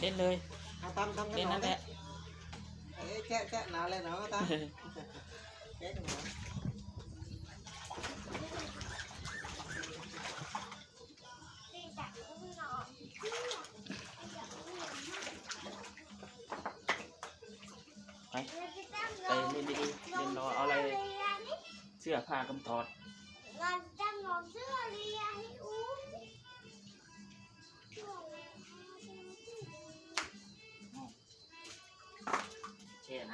เล่นเลยเอาตามตามกันเล่นหน่อนั่ยนแหนะละเอ้ยแจ๊ะแจ๊ะหนาวเลยเนาะตามแจ๊ะกันหน่อยไปไปเล่นดีๆเล่นรอเอาอะไรเสื้อผ้ากำตอด เราจะงอเสื้อเรีย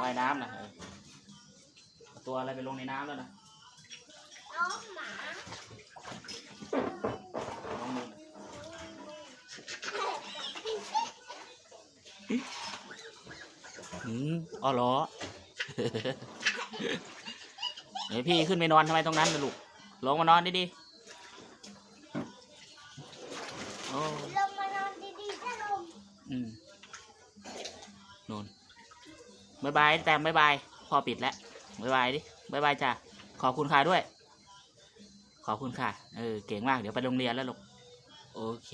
ว่ายน้ำนะเออเอาตัวอะไรไปลงในน้ำแล้วนะน้องหมาน้องมือน่ะอืมอ๋อเหรอเดี๋ยวพี่ขึ้นไปนอนทำไมตรงนั้นนะลูก ลงมานอนดิๆโอ้ลงมานอนดีๆถ้าลงอืมนน บายบายแต้มบายบายพ่อปิดแล้วบายบายดิบายบายจ้าขอบคุณค่ะด้วย ขอบคุณค่ะ เออ เก่งมาก เดี๋ยวไปโรงเรียนแล้วลูก โอเค